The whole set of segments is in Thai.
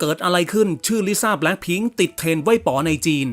เกิดอะไรขึ้นชื่อลิซ่าแบล็คพิงติดเทรนไว้ป๋อในจีน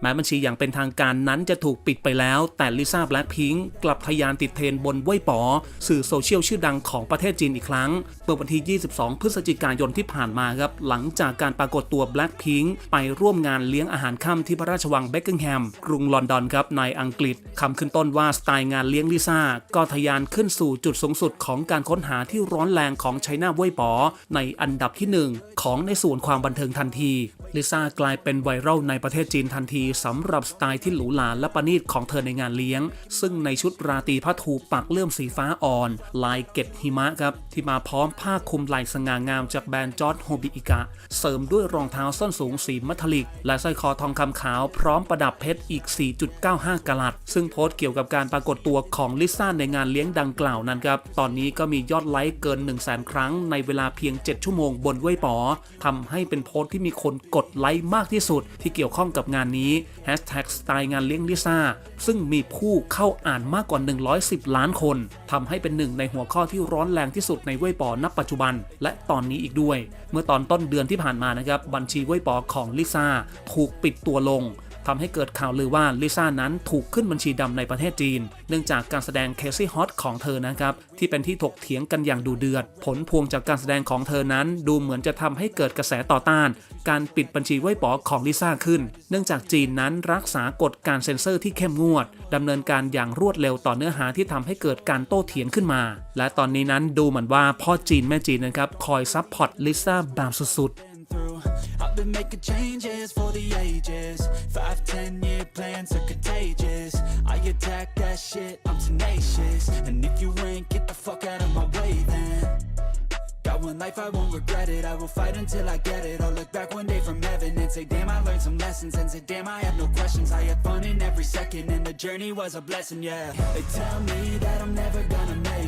แม้บัญชีอย่างเป็นทางการนั้นจะถูกปิดไปแล้ว แต่ลิซ่าแบล็ p พิงกลับทยานติดเทรนบนไว้ป๋อสื่อโซเชียลชื่อดังของประเทศจีนอีกครั้งเมื่อวันที่ 22 พฤศจิกายนที่ผ่านมาครับ หลังจากการปรากฏตัวแบล็ p พิงไปร่วมงานเลี้ยงอาหารค่ำที่พระราชวังเบคกิงแฮมกรุงลอนดอนครับในอังกฤษคำขึ้นต้นว่าสไตล์งานเลี้ยงลิซ่าก็ทะยานขึ้นสู่จุดสูงสุดของการค้นหาที่ร้อนแรงของไชน่าเว่ยป๋อในอันดับที่ 1 ของในส่วนความบันเทิงทันทีลิซ่ากลายเป็นไวรัลในประเทศจีนทันทีสำหรับสไตล์ที่หรูหราและประณีตของเธอในงานเลี้ยง ซึ่งในชุดราตรีผ้าถูปักเลื่อมสีฟ้าอ่อน ลายเกตหิมะครับ ที่มาพร้อมผ้าคลุมไหล่สง่างามจากแบรนด์จอร์ดโฮบิอิกะ เสริมด้วยรองเท้าส้นสูงสีมัทลิก และสร้อยคอทองคำขาวพร้อมประดับเพชรอีก 4.95 กะลัตซึ่งโพสต์เกี่ยวกับการปรากฏตัวของลิซ่าในงานเลี้ยงดังกล่าวนั้นครับตอนนี้ก็มียอดไลค์เกิน 1 0 0 0 0แครั้งในเวลาเพียง 7 ชั่วโมงบนเว่ยป๋อทำให้เป็นโพสต์ที่มีคนกดไลค์มากที่สุดที่เกี่ยวข้องกับงานนี้สไตล์งานเลี้ยงลิซ่าซึ่งมีผู้เข้าอ่านมากกว่า 110 ล้านคนทำให้เป็นหนึ่งในหัวข้อที่ร้อนแรงที่สุดในเว่ยปอนับปัจจุบัน และตอนนี้อีกด้วย เมื่อตอนต้นเดือนที่ผ่านมานะครับบัญชีเว่ยปอของลิซ่าถูกปิดตัวลง ทำให้เกิดข่าวลือว่าลิซ่านั้นถูกขึ้นบัญชีดำในประเทศจีน เนื่องจากการแสดงเคซี่ฮอตของเธอนะครับ ที่เป็นที่ถกเถียงกันอย่างดูเดือด ผลพวงจากการแสดงของเธอนั้น ดูเหมือนจะทำให้เกิดกระแสต่อต้าน การปิดบัญชีไว้ป๋อของลิซ่าขึ้น เนื่องจากจีนนั้นรักษากฎการเซ็นเซอร์ที่เข้มงวดดำเนินการอย่างรวดเร็วต่อเนื้อหาที่ทำให้เกิดการโต้เถียงขึ้นมา และตอนนี้นั้นดูเหมือนว่าพ่อจีนแม่จีนนะครับคอยซัพพอร์ตลิซ่าแบบสุดๆ I've been making changes for the ages. Five, ten year plans are contagious. I attack that shit, I'm tenacious. And if you ain't, get the fuck out of my way then. Got one life, I won't regret it. I will fight until I get it. I'll look back one day from heaven and say, Damn, I learned some lessons. And say, Damn, I have no questions. I had fun in every second, and the journey was a blessing, yeah. They tell me that I'm never gonna make